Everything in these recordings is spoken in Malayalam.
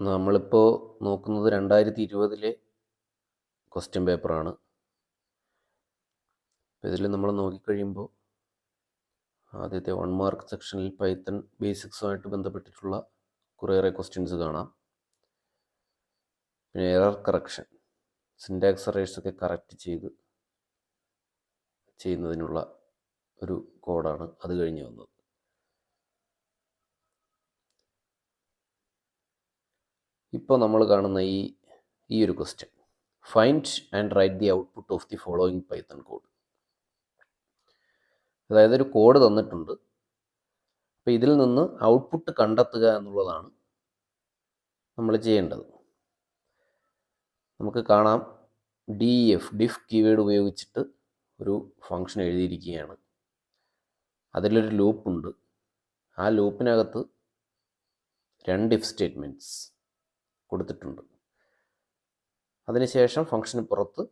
നമ്മളിപ്പോൾ നോക്കുന്നത് രണ്ടായിരത്തി ഇരുപതിലെ ക്വസ്റ്റ്യൻ പേപ്പറാണ് ഇതിൽ നമ്മൾ നോക്കിക്കഴിയുമ്പോൾ ആദ്യത്തെ വൺ മാർക്ക് സെക്ഷനിൽ പൈത്തൺ ബേസിക്സുമായിട്ട് ബന്ധപ്പെട്ടിട്ടുള്ള കുറേയേറെ ക്വസ്റ്റ്യൻസ് കാണാം. പിന്നെ എറർ കറക്ഷൻ സിൻഡാക്സ് എറേഴ്സൊക്കെ കറക്റ്റ് ചെയ്ത് ചെയ്യുന്നതിനുള്ള ഒരു കോഡാണ് അത് കഴിഞ്ഞ് വന്നത്. ഇപ്പോൾ നമ്മൾ കാണുന്ന ഈ ഈ ഒരു question find and write the output of the following Python code അതായത് ഒരു കോഡ് തന്നിട്ടുണ്ട്. അപ്പോൾ ഇതിൽ നിന്ന് ഔട്ട്പുട്ട് കണ്ടെത്തുക എന്നുള്ളതാണ് നമ്മൾ ചെയ്യേണ്ടത്. നമുക്ക് കാണാം. ഡി എഫ് ഡിഫ് കീവേഡ് ഉപയോഗിച്ചിട്ട് ഒരു ഫങ്ഷൻ എഴുതിയിരിക്കുകയാണ്. അതിലൊരു ലൂപ്പുണ്ട് ആ ലൂപ്പിനകത്ത് രണ്ട് ഇഫ് സ്റ്റേറ്റ്മെന്റ്സ് കൊടുത്തിട്ടുണ്ട്. അതിനുശേഷം ഫംഗ്ഷന് പുറത്ത്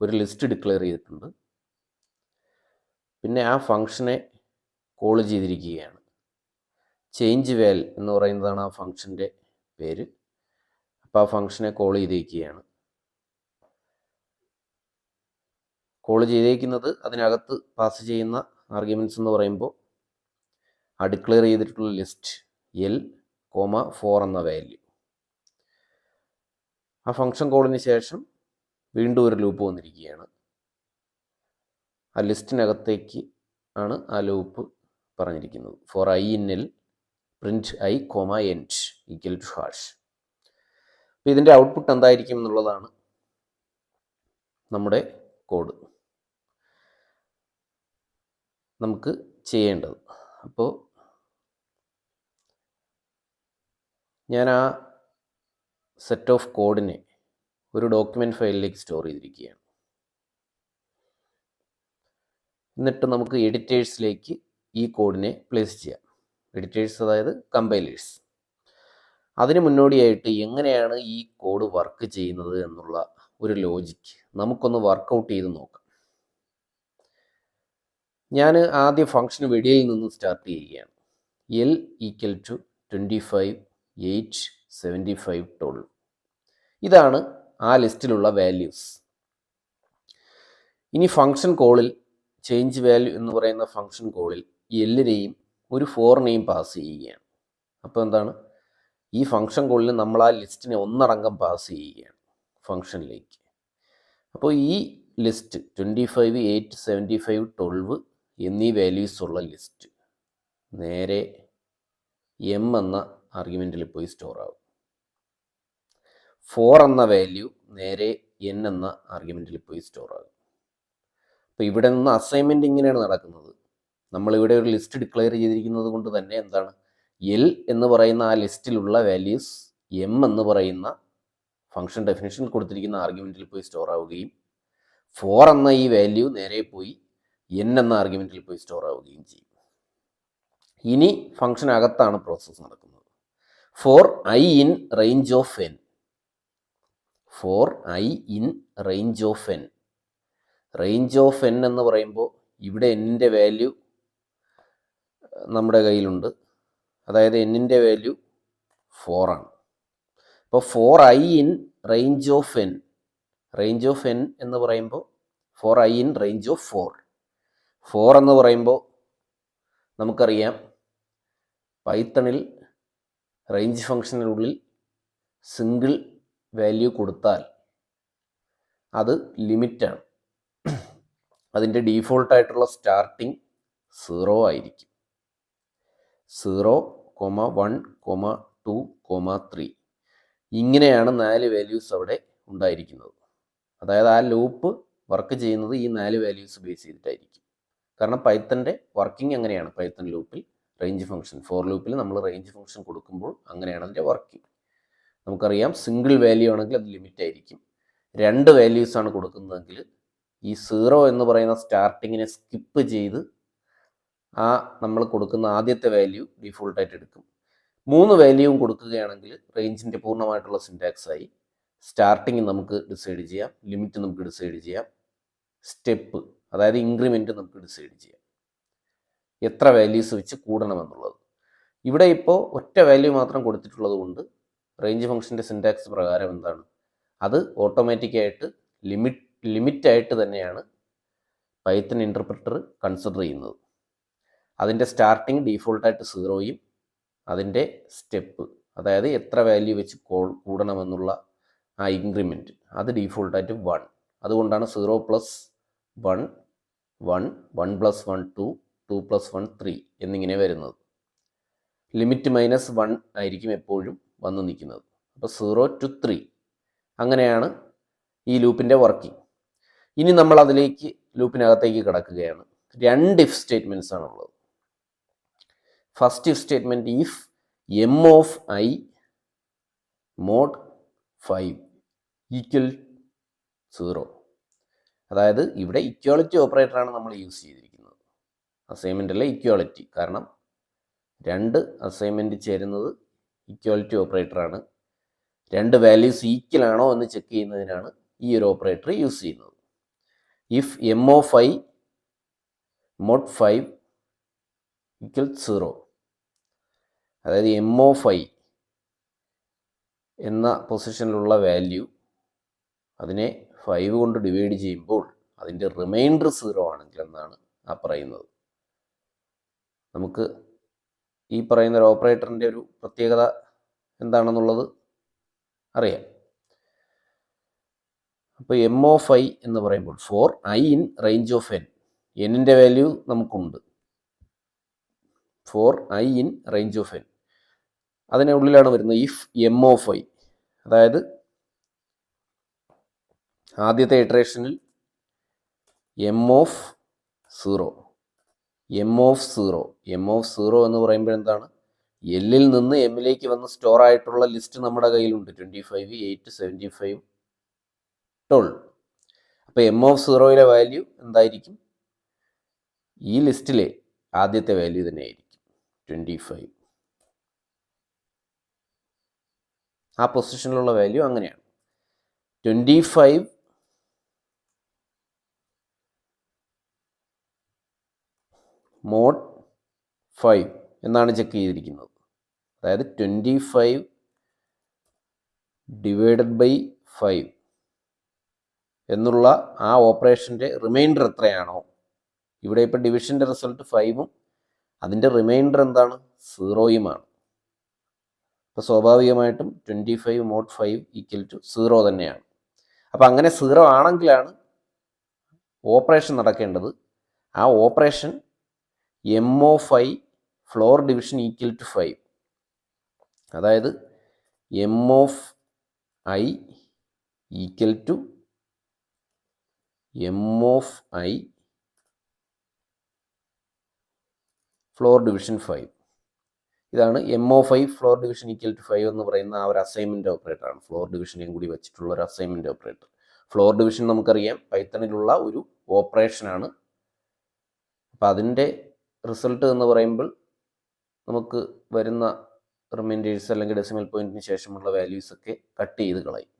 ഒരു ലിസ്റ്റ് ഡിക്ലെയർ ചെയ്തിട്ടുണ്ട്. പിന്നെ ആ ഫംഗ്ഷനെ കോൾ ചെയ്തിരിക്കുകയാണ്. ചേഞ്ച് വേൽ എന്ന് പറയുന്നതാണ് ആ ഫംഗ്ഷന്റെ പേര്. അപ്പോൾ ആ ഫംഗ്ഷനെ കോൾ ചെയ്തിരിക്കുകയാണ്. കോൾ ചെയ്തേക്കുന്നത് അതിനകത്ത് പാസ് ചെയ്യുന്ന ആർഗ്യുമെന്റ്സ് എന്ന് പറയുമ്പോൾ ആ ഡിക്ലെയർ ചെയ്തിട്ടുള്ള ലിസ്റ്റ് എൽ കോമ ഫോർ എന്ന വാല്യൂ ആ ഫങ്ഷൻ കോളിന് ശേഷം വീണ്ടും ഒരു ലൂപ്പ് വന്നിരിക്കുകയാണ്. ആ ലിസ്റ്റിനകത്തേക്ക് ആണ് ആ ലൂപ്പ് പറഞ്ഞിരിക്കുന്നത്. For I in L print I comma N equal to hash അപ്പോൾ ഇതിന്റെ ഔട്ട്പുട്ട് എന്തായിരിക്കും എന്നുള്ളതാണ് നമ്മുടെ കോഡ് നമുക്ക് ചെയ്യേണ്ടത്. അപ്പോൾ ഞാൻ ആ സെറ്റ് ഓഫ് കോഡിനെ ഒരു ഡോക്യുമെന്റ് ഫയലിലേക്ക് സ്റ്റോർ ചെയ്തിരിക്കുകയാണ്. എന്നിട്ട് നമുക്ക് എഡിറ്റേഴ്സിലേക്ക് ഈ കോഡിനെ പ്ലേസ് ചെയ്യാം. എഡിറ്റേഴ്സ് അതായത് കമ്പൈലേഴ്സ് അതിന് മുന്നോടിയായിട്ട് എങ്ങനെയാണ് ഈ കോഡ് വർക്ക് ചെയ്യുന്നത് എന്നുള്ള ഒരു ലോജിക്ക് നമുക്കൊന്ന് വർക്കൗട്ട് ചെയ്ത് നോക്കാം. ഞാൻ ആദ്യം ഫംഗ്ഷൻ വെടിയിൽ നിന്ന് സ്റ്റാർട്ട് ചെയ്യുകയാണ്. L equal to twenty five eight seventy five twelve ഇതാണ് ആ ലിസ്റ്റിലുള്ള വാല്യൂസ് ഇനി ഫംഗ്ഷൻ കോളിൽ ചേഞ്ച് വാല്യൂ എന്ന് പറയുന്ന ഫംഗ്ഷൻ കോളിൽ എല്ലിനെയും ഒരു ഫോറിനെയും പാസ് ചെയ്യുകയാണ്. അപ്പോൾ എന്താണ്? ഈ ഫംഗ്ഷൻ കോളിൽ നമ്മൾ ആ ലിസ്റ്റിനെ ഒന്നടങ്കം പാസ് ചെയ്യുകയാണ് ഫംഗ്ഷനിലേക്ക് അപ്പോൾ ഈ list twenty five eight seventy five twelve എന്നീ വാല്യൂസ് ഉള്ള ലിസ്റ്റ് നേരെ എം എന്ന ആർഗ്യുമെന്റിൽ പോയി സ്റ്റോർ ആകും ഫോർ എന്ന വാല്യൂ നേരെ എൻ എന്ന ആർഗ്യുമെന്റിൽ പോയി സ്റ്റോർ ആകും. അപ്പോൾ ഇവിടെ നിന്ന് അസൈൻമെന്റ് ഇങ്ങനെയാണ് നടക്കുന്നത്. നമ്മളിവിടെ ഒരു ലിസ്റ്റ് ഡിക്ലെയർ ചെയ്തിരിക്കുന്നത് കൊണ്ട് തന്നെ എന്താണ്? എൽ എന്ന് പറയുന്ന ആ ലിസ്റ്റിലുള്ള വാല്യൂസ് എം എന്ന് പറയുന്ന ഫംഗ്ഷൻ ഡെഫിനേഷൻ കൊടുത്തിരിക്കുന്ന ആർഗ്യുമെന്റിൽ പോയി സ്റ്റോർ ആവുകയും ഫോർ എന്ന ഈ വാല്യൂ നേരെ പോയി എൻ എന്ന ആർഗ്യുമെന്റിൽ പോയി സ്റ്റോർ ആവുകയും ചെയ്യും. ഇനി ഫംഗ്ഷനകത്താണ് പ്രോസസ്സ് നടക്കുന്നത്. For I in range of N for I in range of N range of N എന്ന് പറയുമ്പോൾ ഇവിടെ എന്നിന്റെ വാല്യൂ നമ്മുടെ കയ്യിലുണ്ട്. അതായത് എന്നിന്റെ വാല്യൂ ഫോറാണ് അപ്പോൾ for I in range of N range of N എന്ന് പറയുമ്പോൾ for I in range of four four എന്ന് പറയുമ്പോൾ നമുക്കറിയാം പൈത്തണിൽ റേഞ്ച് ഫംഗ്ഷനുള്ളിൽ സിംഗിൾ വാല്യൂ കൊടുത്താൽ അത് ലിമിറ്റാണ് അതിന്റെ ഡീഫോൾട്ടായിട്ടുള്ള സ്റ്റാർട്ടിങ് സീറോ ആയിരിക്കും. Zero comma one comma two comma three ഇങ്ങനെയാണ് നാല് വാല്യൂസ് അവിടെ ഉണ്ടായിരിക്കുന്നത്. അതായത് ആ ലൂപ്പ് വർക്ക് ചെയ്യുന്നത് ഈ നാല് വാല്യൂസ് ബേസ് ചെയ്തിട്ടായിരിക്കും. കാരണം പൈത്തന്റെ വർക്കിംഗ് അങ്ങനെയാണ്. പൈത്തൺ ലൂപ്പിൽ റേഞ്ച് ഫംഗ്ഷൻ ഫോർ ലൂപ്പിൽ നമ്മൾ റേഞ്ച് ഫംഗ്ഷൻ കൊടുക്കുമ്പോൾ അങ്ങനെയാണ് അതിന്റെ വർക്കിംഗ് നമുക്കറിയാം സിംഗിൾ വാല്യൂ ആണെങ്കിൽ അത് ലിമിറ്റ് ആയിരിക്കും. രണ്ട് വാല്യൂസ് ആണ് കൊടുക്കുന്നതെങ്കിൽ ഈ സീറോ എന്ന് പറയുന്ന സ്റ്റാർട്ടിങ്ങിനെ സ്കിപ്പ് ചെയ്ത് ആ നമ്മൾ കൊടുക്കുന്ന ആദ്യത്തെ വാല്യൂ ഡിഫോൾട്ടായിട്ട് എടുക്കും. മൂന്ന് വാല്യൂവും കൊടുക്കുകയാണെങ്കിൽ റേഞ്ചിന്റെ പൂർണമായിട്ടുള്ള സിന്റാക്സ് ആയി സ്റ്റാർട്ടിങ് നമുക്ക് ഡിസൈഡ് ചെയ്യാം ലിമിറ്റ് നമുക്ക് ഡിസൈഡ് ചെയ്യാം സ്റ്റെപ്പ് അതായത് ഇൻക്രിമെന്റ് നമുക്ക് ഡിസൈഡ് ചെയ്യാം. എത്ര വാല്യൂസ് വെച്ച് കൂടണമെന്നുള്ളത്. ഇവിടെ ഇപ്പോൾ ഒറ്റ വാല്യൂ മാത്രം കൊടുത്തിട്ടുള്ളത് കൊണ്ട് റേഞ്ച് ഫംഗ്ഷന്റെ സിന്റാക്സ് പ്രകാരം എന്താണ്? അത് ഓട്ടോമാറ്റിക്കായിട്ട് ലിമിറ്റ് ലിമിറ്റായിട്ട് തന്നെയാണ് പൈത്തൺ ഇന്റർപ്രിറ്റർ കൺസിഡർ ചെയ്യുന്നത്. അതിന്റെ സ്റ്റാർട്ടിങ് ഡീഫോൾട്ടായിട്ട് സീറോയും അതിന്റെ സ്റ്റെപ്പ് അതായത് എത്ര വാല്യൂ വെച്ച് കോൾ കൂടണമെന്നുള്ള ആ ഇൻക്രിമെന്റ് അത് ഡീഫോൾട്ടായിട്ട് വൺ അതുകൊണ്ടാണ് zero plus one one one plus one two two plus one three എന്നിങ്ങനെ വരുന്നത്. ലിമിറ്റ് മൈനസ് വൺ ആയിരിക്കും എപ്പോഴും വന്ന് നിൽക്കുന്നത്. അപ്പോൾ സീറോ ടു ത്രീ. അങ്ങനെയാണ് ഈ ലൂപ്പിന്റെ വർക്കിംഗ്. ഇനി നമ്മൾ അതിലേക്ക് ലൂപ്പിനകത്തേക്ക് കിടക്കുകയാണ്. രണ്ട് ഇഫ് സ്റ്റേറ്റ്മെന്റ്സ് ആണുള്ളത് first if statement if M of I mod five equal zero അതായത് ഇവിടെ ഇക്വാളിറ്റി ഓപ്പറേറ്ററാണ് നമ്മൾ യൂസ് ചെയ്തിരിക്കുന്നത്. അസൈൻമെന്റിലെ ഇക്വാളിറ്റി കാരണം രണ്ട് അസൈൻമെന്റ് ചേരുന്നത് ഇക്വാലിറ്റി ഓപ്പറേറ്ററാണ് രണ്ട് വാല്യൂസ് ഈക്വൽ ആണോ എന്ന് ചെക്ക് ചെയ്യുന്നതിനാണ് ഈ ഒരു ഓപ്പറേറ്റർ യൂസ് ചെയ്യുന്നത്. If M of five mod five equal zero അതായത് എം ഒ ഫൈവ് എന്ന പൊസിഷനിലുള്ള വാല്യൂ അതിനെ ഫൈവ് കൊണ്ട് ഡിവൈഡ് ചെയ്യുമ്പോൾ അതിന്റെ റിമൈൻഡർ സീറോ ആണെങ്കിൽ എന്നാണ് ആ പറയുന്നത്. നമുക്ക് ഈ പറയുന്ന ഒരു ഓപ്പറേറ്ററിന്റെ ഒരു പ്രത്യേകത എന്താണെന്നുള്ളത് അറിയാം. അപ്പോൾ എം ഒ ഫൈ എന്ന് പറയുമ്പോൾ for I in range of N എന്നിന്റെ വാല്യൂ നമുക്കുണ്ട്. For I in range of N അതിനുള്ളിലാണ് വരുന്നത് ഇഫ് എം ഒ ഫൈ അതായത് ആദ്യത്തെ ഇറ്ററേഷനിൽ M of zero M of zero M of zero എന്ന് പറയുമ്പോൾ എന്താണ്? എല്ലിൽ നിന്ന് എമ്മിലേക്ക് വന്ന് സ്റ്റോർ ആയിട്ടുള്ള ലിസ്റ്റ് നമ്മുടെ കയ്യിലുണ്ട്. Twenty five eight seventy five twelve അപ്പോൾ എം ഓഫ് സീറോയിലെ വാല്യൂ എന്തായിരിക്കും? ഈ ലിസ്റ്റിലെ ആദ്യത്തെ വാല്യൂ തന്നെയായിരിക്കും ട്വന്റി ഫൈവ് ആ പൊസിഷനിലുള്ള വാല്യൂ അങ്ങനെയാണ്. ട്വന്റി ഫൈവ് മോഡ് ഫൈവ് എന്നാണ് ചെക്ക് ചെയ്തിരിക്കുന്നത്. അതായത് twenty five divided by five എന്നുള്ള ആ ഓപ്പറേഷന്റെ റിമൈൻഡർ എത്രയാണോ? ഇവിടെ ഇപ്പോൾ ഡിവിഷന്റെ റിസൾട്ട് ഫൈവും അതിന്റെ റിമൈൻഡർ എന്താണ്? സീറോയുമാണ് അപ്പോൾ സ്വാഭാവികമായിട്ടും twenty five mod five equal to zero തന്നെയാണ്. അപ്പോൾ അങ്ങനെ സീറോ ആണെങ്കിലാണ് ഓപ്പറേഷൻ നടക്കേണ്ടത്. ആ operation M of five floor division equal to five അതായത് M of I equal to M of I floor division five ഇതാണ് M of five floor division equal to five എന്ന് പറയുന്ന ആ ഒരു അസൈൻമെന്റ് ഓപ്പറേറ്ററാണ് ഫ്ലോർ ഡിവിഷനെയും കൂടി വെച്ചിട്ടുള്ള ഒരു അസൈൻമെന്റ് ഓപ്പറേറ്റർ ഫ്ലോർ ഡിവിഷൻ നമുക്കറിയാം പൈത്തണിലുള്ള ഒരു ഓപ്പറേഷനാണ് അപ്പം അതിന്റെ റിസൾട്ട് എന്ന് പറയുമ്പോൾ നമുക്ക് വരുന്ന റിമൈൻഡേഴ്സ് അല്ലെങ്കിൽ ഡെസിമൽ പോയിന്റിന് ശേഷമുള്ള വാല്യൂസ് ഒക്കെ കട്ട് ചെയ്ത് കളയും.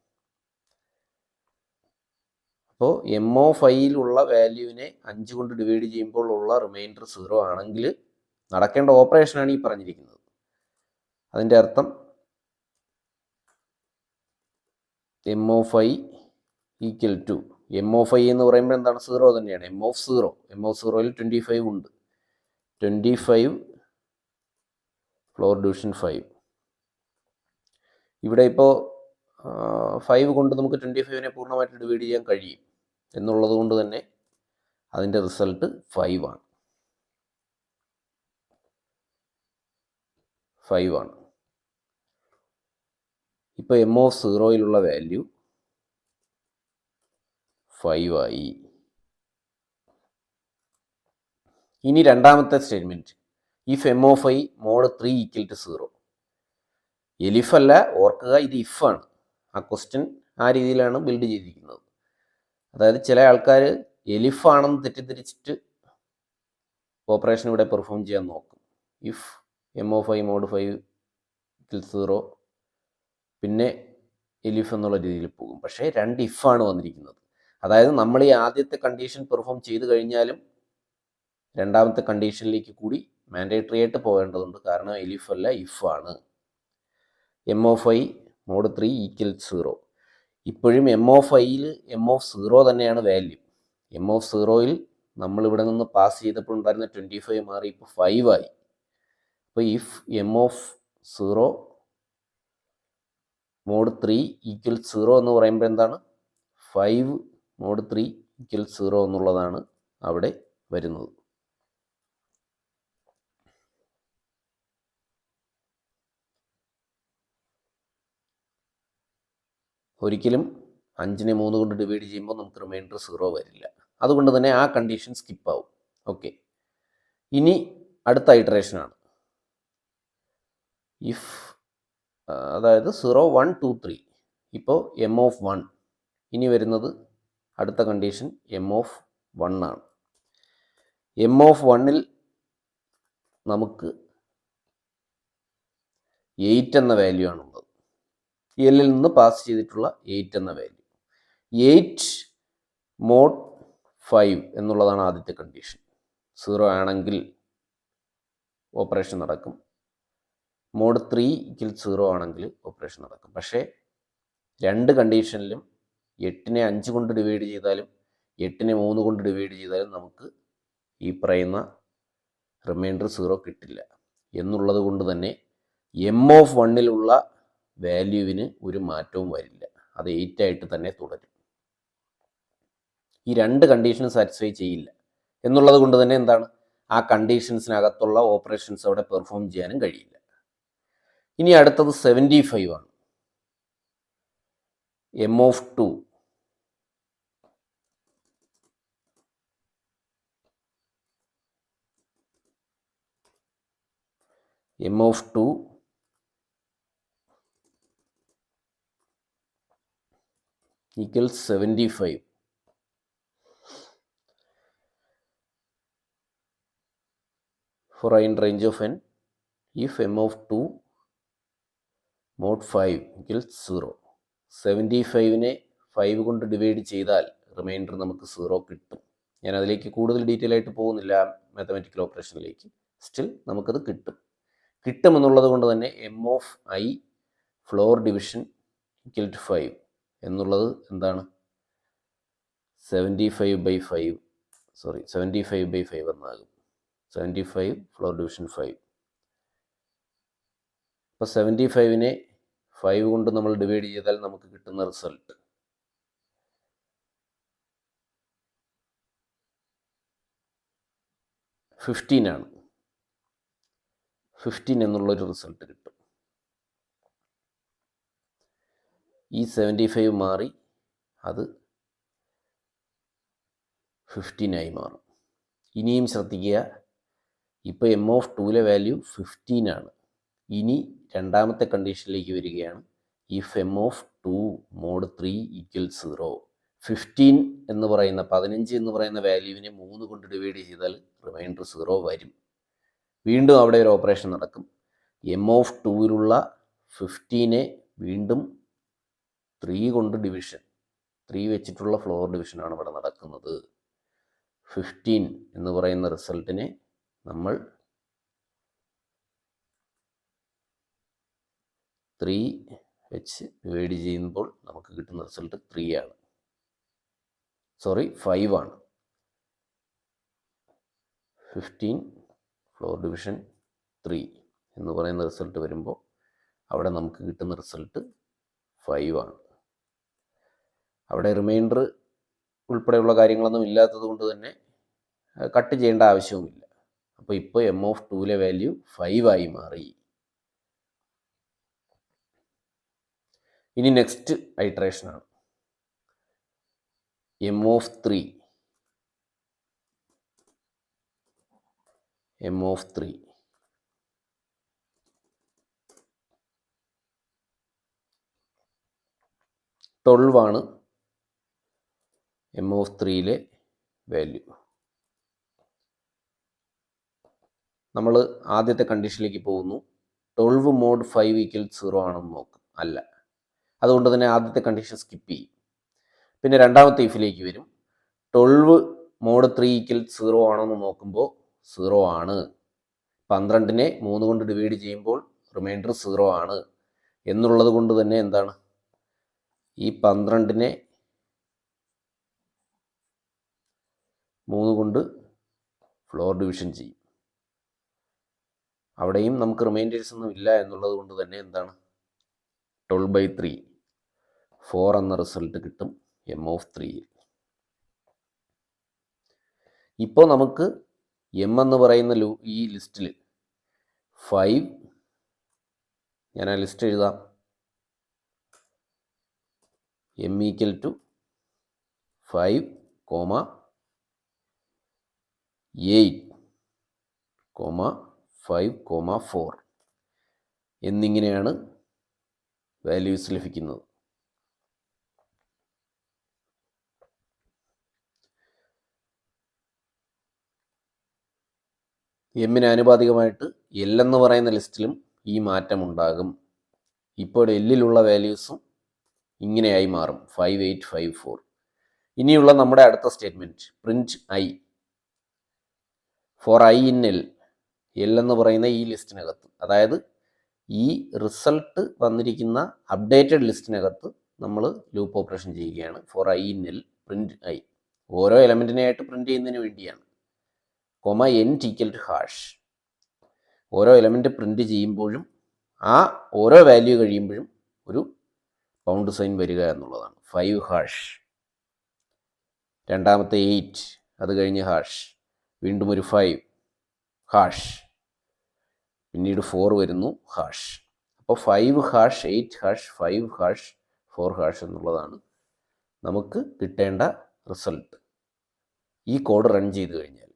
അപ്പോൾ എം ഒ ഫൈയിലുള്ള വാല്യൂവിനെ അഞ്ച് കൊണ്ട് ഡിവൈഡ് ചെയ്യുമ്പോൾ ഉള്ള റിമൈൻഡർ സീറോ ആണെങ്കിൽ നടക്കേണ്ട ഓപ്പറേഷനാണ് ഈ പറഞ്ഞിരിക്കുന്നത്. അതിന്റെ അർത്ഥം M of five equal to M of five എന്ന് പറയുമ്പോൾ എന്താണ്? സീറോ തന്നെയാണ്. M of zero M of സീറോയിൽ ട്വന്റി ഫൈവ് ഉണ്ട്. Twenty five floor division five ഇവിടെ ഇപ്പോൾ ഫൈവ് കൊണ്ട് നമുക്ക് ട്വന്റി ഫൈവിനെ പൂർണമായിട്ട് ഡിവൈഡ് ചെയ്യാൻ കഴിയും. എന്നുള്ളത് കൊണ്ട് തന്നെ അതിന്റെ റിസൾട്ട് ഫൈവ് ആണ്. ഫൈവ് ആണ്. ഇപ്പോൾ എം ഓഫ് സീറോയിലുള്ള വാല്യൂ ഫൈവ് ആയി. ഇനി രണ്ടാമത്തെ statement if M of I mod three equal to zero elif അല്ല ഓർക്കുക ഇത് ഇഫാണ് ആ ക്വസ്റ്റ്യൻ ആ രീതിയിലാണ് ബിൽഡ് ചെയ്തിരിക്കുന്നത്. അതായത് ചില ആൾക്കാർ എലിഫാണെന്ന് തെറ്റിദ്ധരിച്ചിട്ട് ഓപ്പറേഷൻ ഇവിടെ പെർഫോം ചെയ്യാൻ നോക്കും. If M of five mod five zero പിന്നെ എലിഫ് എന്നുള്ള രീതിയിൽ പോകും. പക്ഷേ രണ്ട് ഇഫാണ് വന്നിരിക്കുന്നത്. അതായത് നമ്മൾ ഈ ആദ്യത്തെ കണ്ടീഷൻ പെർഫോം ചെയ്ത് കഴിഞ്ഞാലും രണ്ടാമത്തെ കണ്ടീഷനിലേക്ക് കൂടി മാൻഡേറ്ററി ആയിട്ട് പോകേണ്ടതുണ്ട്. കാരണം എലിഫ് അല്ല ഇഫ് ആണ്. M of I mod three equal zero ഇപ്പോഴും എം ഓഫ് ഐയിൽ എം ഓഫ് സീറോ തന്നെയാണ് വാല്യൂ എം ഓഫ് സീറോയിൽ നമ്മൾ ഇവിടെ നിന്ന് പാസ് ചെയ്തപ്പോൾ ഉണ്ടായിരുന്ന ട്വന്റി ഫൈവ് മാറി ഇപ്പോൾ ഫൈവ് ആയി. അപ്പോൾ if M of zero mod three equal zero എന്ന് പറയുമ്പോൾ എന്താണ്? Five mod three equal zero എന്നുള്ളതാണ് അവിടെ വരുന്നത്. ഒരിക്കലും അഞ്ചിനെ മൂന്ന് കൊണ്ട് ഡിവൈഡ് ചെയ്യുമ്പോൾ നമുക്ക് റിമൈൻഡർ സീറോ വരില്ല. അതുകൊണ്ട് തന്നെ ആ കണ്ടീഷൻ സ്കിപ്പ് ആവും. ഓക്കെ ഇനി അടുത്ത ഐട്രേഷനാണ് ഇഫ് അതായത് സീറോ വൺ ടു ത്രീ ഇപ്പോൾ എം ഓഫ് വൺ ഇനി വരുന്നത് അടുത്ത കണ്ടീഷൻ എം ഓഫ് വൺ ആണ്. എം ഓഫ് വണ്ണിൽ നമുക്ക് എയ്റ്റ് എന്ന വാല്യൂ ആണുള്ളത്. എല്ലിൽ നിന്ന് പാസ് ചെയ്തിട്ടുള്ള എയ്റ്റ് എന്ന വാല്യൂ എയ്റ്റ് മോഡ് ഫൈവ് എന്നുള്ളതാണ് ആദ്യത്തെ കണ്ടീഷൻ സീറോ ആണെങ്കിൽ ഓപ്പറേഷൻ നടക്കും. മോഡ് ത്രീ ഇക്കിൽ സീറോ ആണെങ്കിൽ ഓപ്പറേഷൻ നടക്കും. പക്ഷേ രണ്ട് കണ്ടീഷനിലും എട്ടിനെ അഞ്ച് കൊണ്ട് ഡിവൈഡ് ചെയ്താലും എട്ടിനെ മൂന്ന് കൊണ്ട് ഡിവൈഡ് ചെയ്താലും നമുക്ക് ഈ പറയുന്ന റിമൈൻഡർ സീറോ കിട്ടില്ല. എന്നുള്ളത് കൊണ്ട് തന്നെ എം ഓഫ് വണ്ണിലുള്ള വാല്യൂവിന് ഒരു മാറ്റവും വരില്ല. അത് എയ്റ്റ് ആയിട്ട് തന്നെ തുടരും. ഈ രണ്ട് കണ്ടീഷനും സാറ്റിസ്ഫൈ ചെയ്യില്ല. എന്നുള്ളത് കൊണ്ട് തന്നെ എന്താണ്? ആ കണ്ടീഷൻസിനകത്തുള്ള ഓപ്പറേഷൻസ് അവിടെ പെർഫോം ചെയ്യാനും കഴിയില്ല. ഇനി അടുത്തത് സെവന്റി ഫൈവ് ആണ്. M of two M of two equals 75 for i in range of n if m of 2 mod 5 equals 0 75-നെ ഫൈവ് കൊണ്ട് ഡിവൈഡ് ചെയ്താൽ റിമൈൻഡർ നമുക്ക് സീറോ കിട്ടും. ഞാൻ അതിലേക്ക് കൂടുതൽ ഡീറ്റെയിൽ ആയിട്ട് പോകുന്നില്ല മാത്തമാറ്റിക്കൽ ഓപ്പറേഷനിലേക്ക് സ്റ്റിൽ നമുക്കത് കിട്ടും. കിട്ടുമെന്നുള്ളത് കൊണ്ട് തന്നെ M of I floor division equal to five എന്നുള്ളത് എന്താണ്? Seventy five by five sorry seventy five by five എന്നാകും. Seventy five floor division five അപ്പോൾ സെവന്റി ഫൈവിനെ ഫൈവ് കൊണ്ട് നമ്മൾ ഡിവൈഡ് ചെയ്താൽ നമുക്ക് കിട്ടുന്ന റിസൾട്ട് ഫിഫ്റ്റീൻ ആണ്. ഫിഫ്റ്റീൻ എന്നുള്ളൊരു റിസൾട്ട് കിട്ടും. ഈ സെവന്റി ഫൈവ് മാറി അത് ഫിഫ്റ്റീനായി മാറും. ഇനിയും ശ്രദ്ധിക്കുക ഇപ്പോൾ എം ഓഫ് ടൂലെ വാല്യൂ ഫിഫ്റ്റീനാണ് ഇനി രണ്ടാമത്തെ കണ്ടീഷനിലേക്ക് വരികയാണ്. If M of two mod three equal zero fifteen എന്ന് പറയുന്ന പതിനഞ്ച് എന്ന് പറയുന്ന വാല്യൂവിനെ മൂന്ന് കൊണ്ട് ഡിവൈഡ് ചെയ്താൽ റിമൈൻഡർ സീറോ വരും. വീണ്ടും അവിടെ ഒരു ഓപ്പറേഷൻ നടക്കും. എം ഓഫ് ടൂവിലുള്ള ഫിഫ്റ്റീനെ വീണ്ടും ത്രീ കൊണ്ട് ഡിവിഷൻ ത്രീ വെച്ചിട്ടുള്ള ഫ്ലോർ ഡിവിഷനാണ് ഇവിടെ നടക്കുന്നത്. ഫിഫ്റ്റീൻ എന്ന് പറയുന്ന റിസൾട്ടിനെ നമ്മൾ ത്രീ വെച്ച് ഡിവൈഡ് ചെയ്യുമ്പോൾ നമുക്ക് കിട്ടുന്ന റിസൾട്ട് ത്രീ ആണ്. സോറി ഫൈവ് ആണ്. ഫിഫ്റ്റീൻ ഫ്ലോർ ഡിവിഷൻ ത്രീ എന്ന് പറയുന്ന റിസൾട്ട് വരുമ്പോൾ അവിടെ നമുക്ക് കിട്ടുന്ന റിസൾട്ട് ഫൈവ് ആണ്. അവിടെ റിമൈൻഡർ ഉൾപ്പെടെയുള്ള കാര്യങ്ങളൊന്നും ഇല്ലാത്തത് കൊണ്ട് തന്നെ കട്ട് ചെയ്യേണ്ട ആവശ്യവുമില്ല. അപ്പോൾ ഇപ്പോൾ എം ഓഫ് ടൂലെ വാല്യൂ ഫൈവ് ആയി മാറി. ഇനി next ഐട്രേഷനാണ് M of three M of three ട്വൽവാണ് M of ത്രീയിലെ വാല്യൂ നമ്മൾ ആദ്യത്തെ കണ്ടീഷനിലേക്ക് പോകുന്നു. Twelve mod five equal zero ആണെന്ന് നോക്കും. അല്ല. അതുകൊണ്ട് തന്നെ ആദ്യത്തെ കണ്ടീഷൻ സ്കിപ്പ് ചെയ്യും. പിന്നെ രണ്ടാമത്തെ ഇഫിലേക്ക് വരും. Twelve mod three equal zero ആണെന്ന് നോക്കുമ്പോൾ സീറോ ആണ്. പന്ത്രണ്ടിനെ മൂന്ന് കൊണ്ട് ഡിവൈഡ് ചെയ്യുമ്പോൾ റിമൈൻഡർ സീറോ ആണ്. എന്നുള്ളത് കൊണ്ട് തന്നെ എന്താണ്? ഈ പന്ത്രണ്ടിനെ മൂന്ന് കൊണ്ട് ഫ്ലോർ ഡിവിഷൻ ചെയ്യും. അവിടെയും നമുക്ക് റിമൈൻഡേഴ്സ് ഒന്നും ഇല്ല എന്നുള്ളത് കൊണ്ട് തന്നെ എന്താണ്? ട്വൽവ് ബൈ ത്രീ ഫോർ എന്ന റിസൾട്ട് കിട്ടും എം ഓഫ് ത്രീയിൽ ഇപ്പോൾ നമുക്ക് എം എന്ന് പറയുന്ന ലൂ ഈ ലിസ്റ്റിൽ ഫൈവ് ഞാൻ ആ ലിസ്റ്റ് എഴുതാം. M equal to five comma eight comma five comma four എന്നിങ്ങനെയാണ് വാല്യൂസ് ലഭിക്കുന്നത്. എമ്മിന് ആനുപാതികമായിട്ട് എൽ പറയുന്ന ലിസ്റ്റിലും ഈ മാറ്റം ഉണ്ടാകും ഇപ്പോൾ എല്ലിലുള്ള വാല്യൂസും ഇങ്ങനെയായി മാറും. ഫൈവ് എയ്റ്റ് ഫൈവ് ഫോർ ഇനിയുള്ള നമ്മുടെ അടുത്ത statement print I for I in L L എന്ന് പറയുന്ന ഈ ലിസ്റ്റിനകത്ത്. അതായത് ഈ റിസൾട്ട് വന്നിരിക്കുന്ന അപ്ഡേറ്റഡ് ലിസ്റ്റിനകത്ത് നമ്മൾ ലൂപ്പ് ഓപ്പറേഷൻ ചെയ്യുകയാണ്. For I in L print I ഓരോ എലമെന്റിനെയായിട്ട് പ്രിന്റ് ചെയ്യുന്നതിന് വേണ്ടിയാണ്. Comma N equal to hash ഓരോ എലമെന്റ് പ്രിന്റ് ചെയ്യുമ്പോഴും ആ ഓരോ വാല്യൂ കഴിയുമ്പോഴും ഒരു പൗണ്ട് സൈൻ വരിക എന്നുള്ളതാണ്. ഫൈവ് ഹാഷ് രണ്ടാമത്തെ എയ്റ്റ് അത് കഴിഞ്ഞ് ഹാഷ് വീണ്ടും ഒരു ഫൈവ് ഹാഷ് പിന്നീട് ഫോർ വരുന്നു ഹാഷ് അപ്പോൾ five hash eight hash five hash four hash എന്നുള്ളതാണ് നമുക്ക് കിട്ടേണ്ട റിസൾട്ട് ഈ കോഡ് റൺ ചെയ്ത് കഴിഞ്ഞാൽ.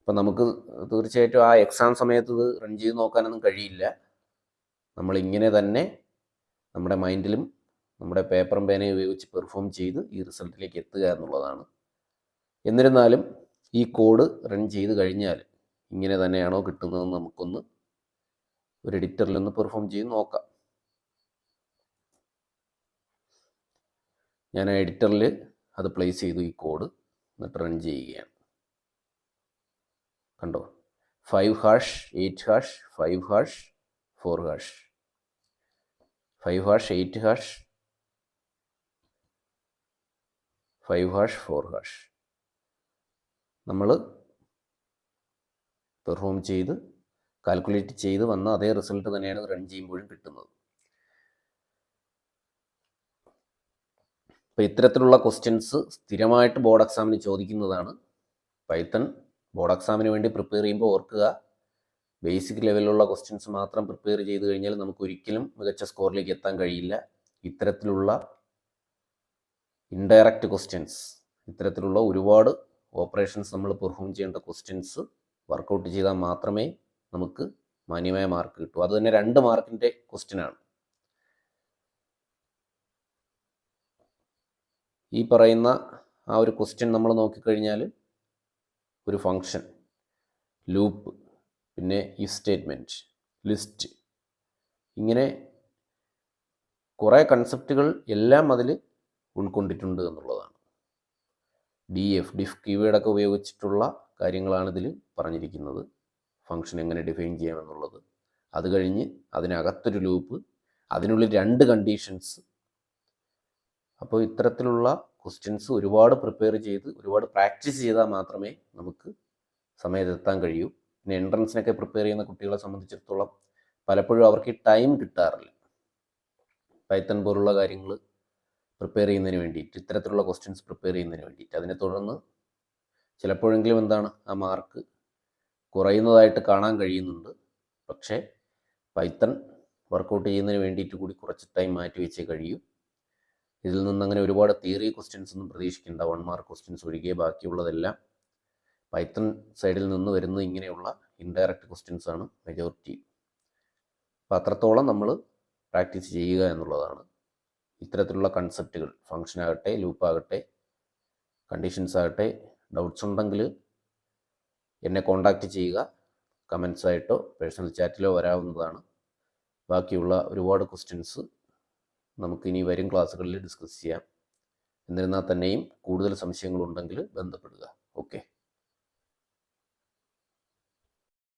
അപ്പം നമുക്ക് തീർച്ചയായിട്ടും ആ എക്സാം സമയത്ത് ഇത് റൺ ചെയ്ത് നോക്കാനൊന്നും കഴിയില്ല. നമ്മളിങ്ങനെ തന്നെ നമ്മുടെ മൈൻഡിലും നമ്മുടെ പേപ്പറും പേനയും ഉപയോഗിച്ച് പെർഫോം ചെയ്ത് ഈ റിസൾട്ടിലേക്ക് എത്തുക എന്നുള്ളതാണ്. എന്നിരുന്നാലും ഈ കോഡ് റൺ ചെയ്ത് കഴിഞ്ഞാൽ ഇങ്ങനെ തന്നെയാണോ കിട്ടുന്നതെന്ന് നമുക്കൊന്ന് ഒരു എഡിറ്ററിൽ ഒന്ന് പെർഫോം ചെയ്ത് നോക്കാം. ഞാൻ ആ എഡിറ്ററിൽ അത് പ്ലേസ് ചെയ്തു ഈ കോഡ്. എന്നിട്ട് റൺ ചെയ്യുകയാണ്. കണ്ടോ? Five hash eight hash five hash four hash. Five hash eight hash five hash four hash. നമ്മൾ പെർഫോം ചെയ്ത് കാൽക്കുലേറ്റ് ചെയ്ത് വന്ന അതേ റിസൾട്ട് തന്നെയാണ് റൺ ചെയ്യുമ്പോഴും കിട്ടുന്നത്. അപ്പോൾ ഇത്തരത്തിലുള്ള ക്വസ്റ്റ്യൻസ് സ്ഥിരമായിട്ട് ബോർഡ് എക്സാമിന് ചോദിക്കുന്നതാണ്. പൈത്തൺ ബോർഡ് എക്സാമിന് വേണ്ടി പ്രിപ്പയർ ചെയ്യുമ്പോൾ ഓർക്കുക ബേസിക് ലെവലിലുള്ള ക്വസ്റ്റ്യൻസ് മാത്രം പ്രിപ്പയർ ചെയ്ത് കഴിഞ്ഞാൽ നമുക്ക് ഒരിക്കലും മികച്ച സ്കോറിലേക്ക് എത്താൻ കഴിയില്ല. ഇത്തരത്തിലുള്ള ഇൻഡയറക്റ്റ് ക്വസ്റ്റ്യൻസ് ഇത്തരത്തിലുള്ള ഒരുപാട് ഓപ്പറേഷൻസ് നമ്മൾ പെർഫോം ചെയ്യേണ്ട ക്വസ്റ്റ്യൻസ് വർക്കൗട്ട് ചെയ്താൽ മാത്രമേ നമുക്ക് മാന്യമായ മാർക്ക് കിട്ടൂ. അത് തന്നെ രണ്ട് മാർക്കിന്റെ ക്വസ്റ്റ്യനാണ്. ഈ പറയുന്ന ആ ഒരു ക്വസ്റ്റ്യൻ നമ്മൾ നോക്കിക്കഴിഞ്ഞാൽ ഒരു ഫങ്ഷൻ ലൂപ്പ് പിന്നെ ഈ സ്റ്റേറ്റ്മെന്റ് ലിസ്റ്റ്. ഇങ്ങനെ കുറേ കൺസെപ്റ്റുകൾ എല്ലാം അതിൽ ഉൾക്കൊണ്ടിട്ടുണ്ട് എന്നുള്ളതാണ്. ഡി എഫ് ഡിഫ് കീവേഡൊക്കെ ഉപയോഗിച്ചിട്ടുള്ള കാര്യങ്ങളാണ് ഇതിൽ പറഞ്ഞിരിക്കുന്നത്. ഫങ്ഷൻ എങ്ങനെ ഡിഫൈൻ ചെയ്യാമെന്നുള്ളത്. അത് കഴിഞ്ഞ് അതിനകത്തൊരു ലൂപ്പ് അതിനുള്ളിൽ രണ്ട് കണ്ടീഷൻസ് അപ്പോൾ ഇത്തരത്തിലുള്ള ക്വസ്റ്റ്യൻസ് ഒരുപാട് പ്രിപ്പയർ ചെയ്ത് ഒരുപാട് പ്രാക്ടീസ് ചെയ്താൽ മാത്രമേ നമുക്ക് സമയത്തെത്താൻ കഴിയൂ. പിന്നെ എൻട്രൻസിനൊക്കെ പ്രിപ്പയർ ചെയ്യുന്ന കുട്ടികളെ സംബന്ധിച്ചിടത്തോളം പലപ്പോഴും അവർക്ക് ടൈം കിട്ടാറില്ല. പൈത്തൺ പോലുള്ള കാര്യങ്ങൾ പ്രിപ്പയർ ചെയ്യുന്നതിന് വേണ്ടിയിട്ട് ഇത്തരത്തിലുള്ള ക്വസ്റ്റ്യൻസ് പ്രിപ്പയർ ചെയ്യുന്നതിന് വേണ്ടിയിട്ട്. അതിനെ തുടർന്ന് ചിലപ്പോഴെങ്കിലും എന്താണ് ആ മാർക്ക് കുറയുന്നതായിട്ട് കാണാൻ കഴിയുന്നുണ്ട്. പക്ഷേ പൈത്തൺ വർക്കൗട്ട് ചെയ്യുന്നതിന് വേണ്ടിയിട്ട് കൂടി കുറച്ച് ടൈം മാറ്റി വെച്ചേ കഴിയും. ഇതിൽ നിന്ന് അങ്ങനെ ഒരുപാട് തിയറി ക്വസ്റ്റ്യൻസ് ഒന്നും പ്രതീക്ഷിക്കേണ്ട. വൺ മാർക്ക് ക്വസ്റ്റ്യൻസ് ഒഴികെ ബാക്കിയുള്ളതെല്ലാം പൈത്തൺ സൈഡിൽ നിന്ന് വരുന്ന ഇങ്ങനെയുള്ള ഇൻഡയറക്റ്റ് ക്വസ്റ്റ്യൻസ് ആണ് മെജോറിറ്റി അപ്പോൾ അത്രത്തോളം നമ്മൾ പ്രാക്ടീസ് ചെയ്യുക എന്നുള്ളതാണ്. ഇത്തരത്തിലുള്ള കൺസെപ്റ്റുകൾ ഫങ്ഷൻ ആകട്ടെ ലൂപ്പ് ആകട്ടെ കണ്ടീഷൻസ് ആകട്ടെ ഡൗട്ട്സ് ഉണ്ടെങ്കിൽ എന്നെ കോണ്ടാക്റ്റ് ചെയ്യുക. കമൻസ് ആയിട്ടോ പേഴ്സണൽ ചാറ്റിലോ വരാവുന്നതാണ്. ബാക്കിയുള്ള ഒരുപാട് ക്വസ്റ്റ്യൻസ് നമുക്ക് ഇനി വരും ക്ലാസ്സുകളിൽ ഡിസ്കസ് ചെയ്യാം. എന്നിരുന്നാൽ തന്നെയും കൂടുതൽ സംശയങ്ങളുണ്ടെങ്കിൽ ബന്ധപ്പെടുക. ഓക്കെ